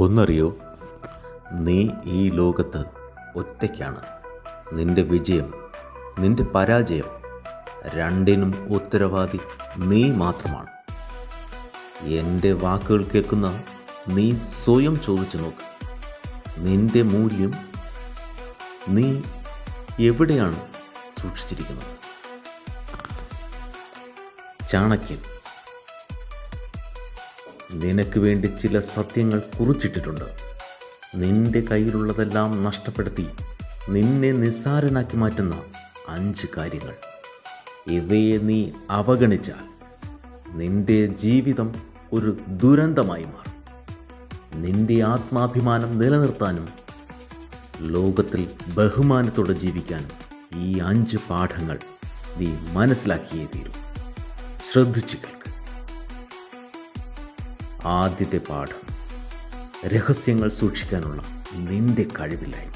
ഒന്നറിയോ? നീ ഈ ലോകത്ത് ഒറ്റയ്ക്കാണ്. നിന്റെ വിജയം നിന്റെ പരാജയം രണ്ടിനും ഉത്തരവാദി നീ മാത്രമാണ്. എന്റെ വാക്കുകൾ കേൾക്കുന്ന നീ സ്വയം ചോദിച്ചു നോക്ക്. നിന്റെ മൂല്യം നീ എവിടെയാണ് സൂക്ഷിച്ചിരിക്കുന്നത്? ചാണക്യൻ നിനക്ക് വേണ്ടി ചില സത്യങ്ങൾ കുറിച്ചിട്ടിട്ടുണ്ട്. നിന്റെ കയ്യിലുള്ളതെല്ലാം നഷ്ടപ്പെടുത്തി നിന്നെ നിസ്സാരനാക്കി മാറ്റുന്ന അഞ്ച് കാര്യങ്ങൾ. ഇവയെ നീ അവഗണിച്ചാൽ നിന്റെ ജീവിതം ഒരു ദുരന്തമായി മാറും. നിന്റെ ആത്മാഭിമാനം നിലനിർത്താനും ലോകത്തിൽ ബഹുമാനത്തോടെ ജീവിക്കാനും ഈ അഞ്ച് പാഠങ്ങൾ നീ മനസ്സിലാക്കിയേ തീരും. ശ്രദ്ധിച്ചു ആദ്യത്തെ പാഠം. രഹസ്യങ്ങൾ സൂക്ഷിക്കാനുള്ള നിന്റെ കഴിവില്ലായ്മ.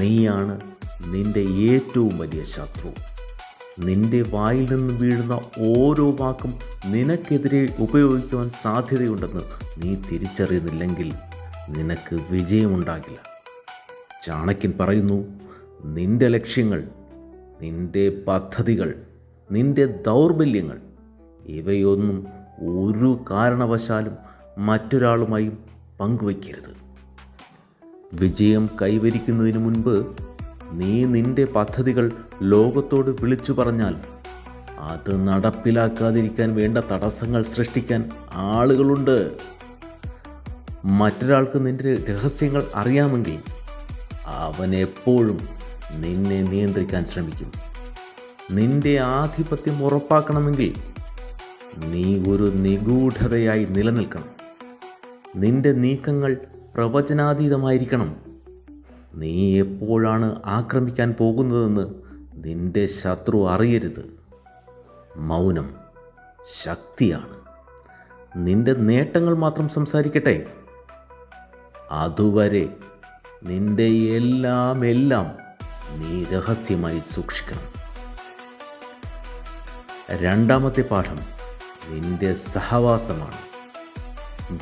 നീയാണ് നിന്റെ ഏറ്റവും വലിയ ശത്രു. നിന്റെ വായിൽ നിന്ന് വീഴുന്ന ഓരോ വാക്കും നിനക്കെതിരെ ഉപയോഗിക്കുവാൻ സാധ്യതയുണ്ടെന്ന് നീ തിരിച്ചറിയുന്നില്ലെങ്കിൽ നിനക്ക് വിജയമുണ്ടാകില്ല. ചാണക്യൻ പറയുന്നു നിന്റെ ലക്ഷ്യങ്ങൾ നിന്റെ പദ്ധതികൾ നിന്റെ ദൗർബല്യങ്ങൾ ഇവയൊന്നും ഒരു കാരണവശാലും മറ്റൊരാളുമായും പങ്കുവയ്ക്കരുത്. വിജയം കൈവരിക്കുന്നതിന് മുൻപ് നീ നിന്റെ പദ്ധതികൾ ലോകത്തോട് വിളിച്ചു പറഞ്ഞാൽ അത് നടപ്പിലാക്കാതിരിക്കാൻ വേണ്ട തടസ്സങ്ങൾ സൃഷ്ടിക്കാൻ ആളുകളുണ്ട്. മറ്റൊരാൾക്ക് നിന്റെ രഹസ്യങ്ങൾ അറിയാമെങ്കിൽ അവൻ എപ്പോഴും നിന്നെ നിയന്ത്രിക്കാൻ ശ്രമിക്കും. നിന്റെ ആധിപത്യം ഉറപ്പാക്കണമെങ്കിൽ നീ ഒരു നിഗൂഢതയായി നിലനിൽക്കണം. നിന്റെ നീക്കങ്ങൾ പ്രവചനാതീതമായിരിക്കണം. നീ എപ്പോഴാണ് ആക്രമിക്കാൻ പോകുന്നതെന്ന് നിന്റെ ശത്രു അറിയരുത്. മൗനം ശക്തിയാണ്. നിന്റെ നേട്ടങ്ങൾ മാത്രം സംസാരിക്കട്ടെ. അതുവരെ നിന്റെ എല്ലാം എല്ലാം നീ രഹസ്യമായി സൂക്ഷിക്കണം. രണ്ടാമത്തെ പാഠം നിന്റെ സഹവാസമാണ്.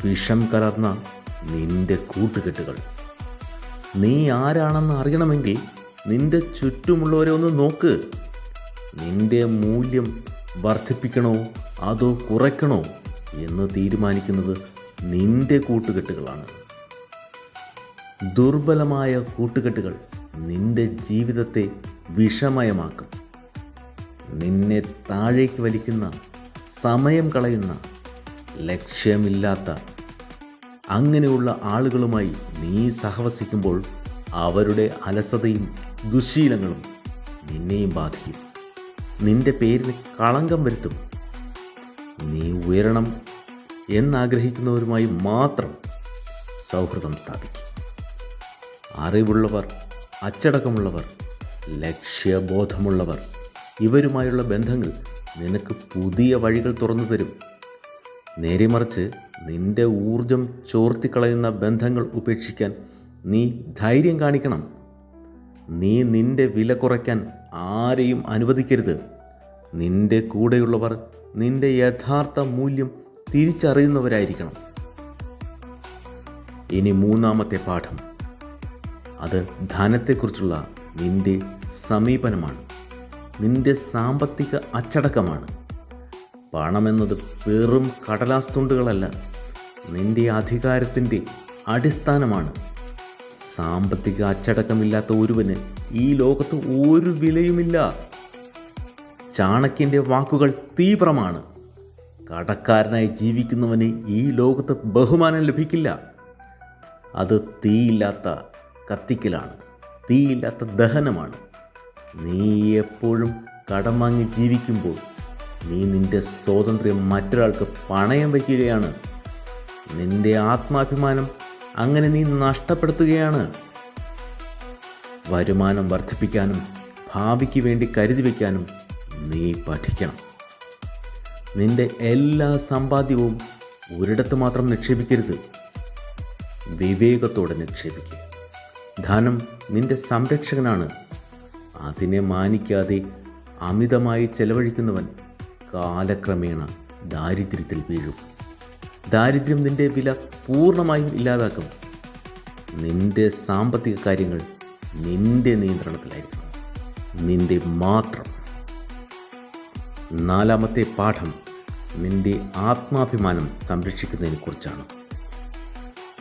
വിഷം കലർന്ന നിന്റെ കൂട്ടുകെട്ടുകൾ. നീ ആരാണെന്ന് അറിയണമെങ്കിൽ നിന്റെ ചുറ്റുമുള്ളവരെ ഒന്ന് നോക്ക്. നിന്റെ മൂല്യം വർദ്ധിപ്പിക്കണോ അതോ കുറയ്ക്കണോ എന്ന് തീരുമാനിക്കുന്നത് നിന്റെ കൂട്ടുകെട്ടുകളാണ്. ദുർബലമായ കൂട്ടുകെട്ടുകൾ നിന്റെ ജീവിതത്തെ വിഷമയമാക്കും. നിന്നെ താഴേക്ക് വലിക്കുന്ന സമയം കളയുന്ന ലക്ഷ്യമില്ലാത്ത അങ്ങനെയുള്ള ആളുകളുമായി നീ സഹവസിക്കുമ്പോൾ അവരുടെ അലസതയും ദുശീലങ്ങളും നിന്നെയും ബാധിക്കും. നിന്റെ പേരിന് കളങ്കം വരുത്തും. നീ ഉയരണം എന്നാഗ്രഹിക്കുന്നവരുമായി മാത്രം സൗഹൃദം സ്ഥാപിക്കും. അറിവുള്ളവർ അച്ചടക്കമുള്ളവർ ലക്ഷ്യബോധമുള്ളവർ ഇവരുമായുള്ള ബന്ധങ്ങൾ നിനക്ക് പുതിയ വഴികൾ തുറന്നു തരും. നേരെ മറിച്ച് നിന്റെ ഊർജം ചോർത്തിക്കളയുന്ന ബന്ധങ്ങൾ ഉപേക്ഷിക്കാൻ നീ ധൈര്യം കാണിക്കണം. നീ നിന്റെ വില കുറയ്ക്കാൻ ആരെയും അനുവദിക്കരുത്. നിന്റെ കൂടെയുള്ളവർ നിന്റെ യഥാർത്ഥ മൂല്യം തിരിച്ചറിയുന്നവരായിരിക്കണം. ഇനി മൂന്നാമത്തെ പാഠം. അത് ധനത്തെക്കുറിച്ചുള്ള നിന്റെ സമീപനമാണ്. നിന്റെ സാമ്പത്തിക അച്ചടക്കമാണ്. പണമെന്നത് വെറും കടലാസ് തുണ്ടുകളല്ല നിന്റെ അധികാരത്തിന്റെ അടിസ്ഥാനമാണ്. സാമ്പത്തിക അച്ചടക്കമില്ലാത്ത ഒരുവന് ഈ ലോകത്ത് ഒരു വിലയുമില്ല. ചാണക്യന്റെ വാക്കുകൾ തീവ്രമാണ്. കടക്കാരനായി ജീവിക്കുന്നവന് ഈ ലോകത്ത് ബഹുമാനം ലഭിക്കില്ല. അത് തീയില്ലാത്ത കത്തിക്കലാണ് തീയില്ലാത്ത ദഹനമാണ്. നീ എപ്പോഴും കടം വാങ്ങി ജീവിക്കുമ്പോൾ നീ നിന്റെ സ്വാതന്ത്ര്യം മറ്റൊരാൾക്ക് പണയം വയ്ക്കുകയാണ്. നിന്റെ ആത്മാഭിമാനം അങ്ങനെ നീ നഷ്ടപ്പെടുത്തുകയാണ്. വരുമാനം വർദ്ധിപ്പിക്കാനും ഭാവിക്ക് വേണ്ടി കരുതി വയ്ക്കാനും നീ പഠിക്കണം. നിന്റെ എല്ലാ സമ്പാദ്യവും ഒരിടത്ത് മാത്രം നിക്ഷേപിക്കരുത്. വിവേകത്തോടെ നിക്ഷേപിക്കുക. ധനം നിന്റെ സംരക്ഷകനാണ്. അതിനെ മാനിക്കാതെ അമിതമായി ചെലവഴിക്കുന്നവൻ കാലക്രമേണ ദാരിദ്ര്യത്തിൽ വീഴും. ദാരിദ്ര്യം നിന്റെ വില പൂർണമായും ഇല്ലാതാക്കും. നിന്റെ സാമ്പത്തിക കാര്യങ്ങൾ നിന്റെ നിയന്ത്രണത്തിലായിരിക്കും. നിന്റെ മാത്രം. നാലാമത്തെ പാഠം നിന്റെ ആത്മാഭിമാനം സംരക്ഷിക്കുന്നതിനെക്കുറിച്ചാണ്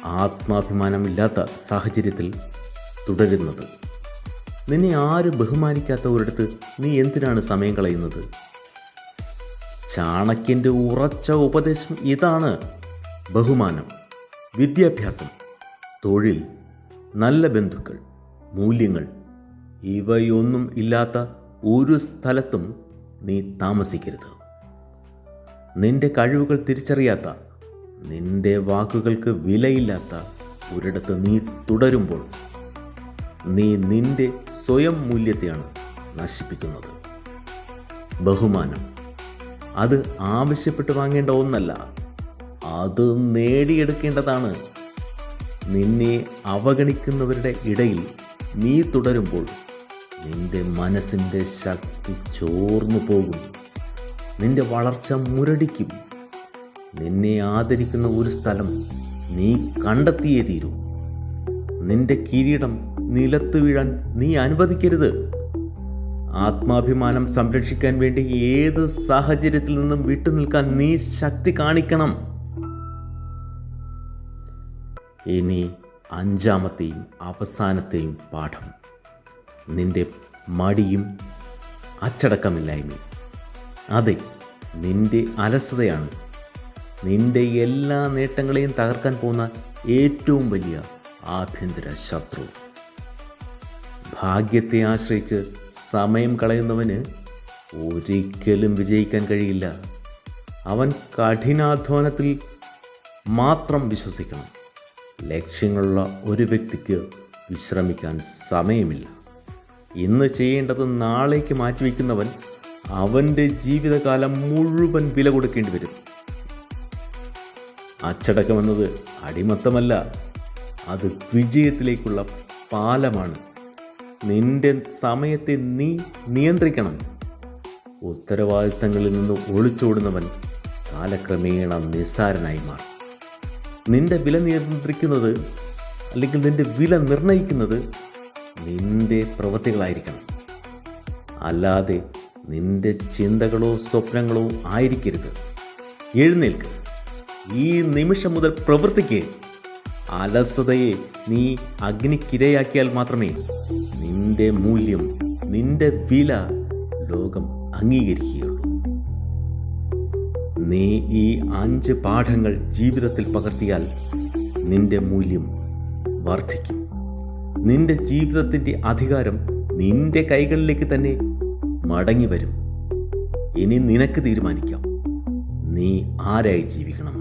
ആത്മാഭിമാനമില്ലാത്ത സാഹചര്യത്തിൽ തുടരുന്നത്. നിന്നെ ആരും ബഹുമാനിക്കാത്ത ഒരിടത്ത് നീ എന്തിനാണ് സമയം കളയുന്നത്? ചാണക്യന്റെ ഉറച്ച ഉപദേശം ഇതാണ് ബഹുമാനം വിദ്യാഭ്യാസം തൊഴിൽ നല്ല ബന്ധുക്കൾ മൂല്യങ്ങൾ. ഇവയൊന്നും ഇല്ലാത്ത ഒരു സ്ഥലത്തും നീ താമസിക്കരുത്. നിന്റെ കഴിവുകൾ തിരിച്ചറിയാത്ത നിന്റെ വാക്കുകൾക്ക് വിലയില്ലാത്ത ഒരിടത്ത് നീ തുടരുമ്പോൾ നീ നിന്റെ സ്വയം മൂല്യത്തെയാണ് നശിപ്പിക്കുന്നത്. ബഹുമാനം. അത് ആവശ്യപ്പെട്ട് വാങ്ങേണ്ട ഒന്നല്ല. അത് നേടിയെടുക്കേണ്ടതാണ്. നിന്നെ അവഗണിക്കുന്നവരുടെ ഇടയിൽ നീ തുടരുമ്പോൾ നിന്റെ മനസ്സിന്റെ ശക്തി ചോർന്നു പോകും. നിന്റെ വളർച്ച മുരടിക്കും. നിന്നെ ആദരിക്കുന്ന ഒരു സ്ഥലം നീ കണ്ടെത്തിയേ തീരൂ. നിന്റെ കിരീടം നിലത്തു വീഴാൻ നീ അനുവദിക്കരുത്. ആത്മാഭിമാനം സംരക്ഷിക്കാൻ വേണ്ടി ഏത് സാഹചര്യത്തിൽ നിന്നും വിട്ടുനിൽക്കാൻ നീ ശക്തി കാണിക്കണം. ഇനി അഞ്ചാമത്തെയും അവസാനത്തെയും പാഠം. നിന്റെ മടിയും അച്ചടക്കമില്ലായ്മയും. അതെ നിന്റെ അലസതയാണ്. നിന്റെ എല്ലാ നേട്ടങ്ങളെയും തകർക്കാൻ പോകുന്ന ഏറ്റവും വലിയ ആഭ്യന്തര ശത്രു. ഭാഗ്യത്തെ ആശ്രയിച്ച് സമയം കളയുന്നവന് ഒരിക്കലും വിജയിക്കാൻ കഴിയില്ല. അവൻ കഠിനാധ്വാനത്തിൽ മാത്രം വിശ്വസിക്കണം. ലക്ഷ്യങ്ങളുള്ള ഒരു വ്യക്തിക്ക് വിശ്രമിക്കാൻ സമയമില്ല. ഇന്ന് ചെയ്യേണ്ടത് നാളേക്ക് മാറ്റിവെക്കുന്നവൻ അവന്റെ ജീവിതകാലം മുഴുവൻ വില കൊടുക്കേണ്ടി വരും. അച്ചടക്കമെന്നത് അടിമത്തമല്ല അത് വിജയത്തിലേക്കുള്ള പാലമാണ്. നിന്റെ സമയത്തെ നീ നിയന്ത്രിക്കണം. ഉത്തരവാദിത്തങ്ങളിൽ നിന്ന് ഒളിച്ചോടുന്നവൻ കാലക്രമേണ നിസ്സാരനായി മാറും. നിന്റെ വില നിയന്ത്രിക്കുന്നത് അല്ലെങ്കിൽ നിന്റെ വില നിർണയിക്കുന്നത് നിന്റെ പ്രവൃത്തികളായിരിക്കണം. അല്ലാതെ നിന്റെ ചിന്തകളോ സ്വപ്നങ്ങളോ ആയിരിക്കരുത്. എഴുന്നേൽക്ക്. ഈ നിമിഷം മുതൽ പ്രവൃത്തിക്ക് അലസതയെ നീ അഗ്നിക്കിരയാക്കിയാൽ മാത്രമേ നിന്റെ മൂല്യം നിന്റെ വില ലോകം അംഗീകരിക്കുകയുള്ളൂ. നീ ഈ അഞ്ച് പാഠങ്ങൾ ജീവിതത്തിൽ പകർത്തിയാൽ നിന്റെ മൂല്യം വർദ്ധിക്കും. നിന്റെ ജീവിതത്തിന്റെ അധികാരം നിന്റെ കൈകളിലേക്ക് തന്നെ മടങ്ങി വരും ഇനി നിനക്ക് തീരുമാനിക്കാം. നീ ആരായി ജീവിക്കണം?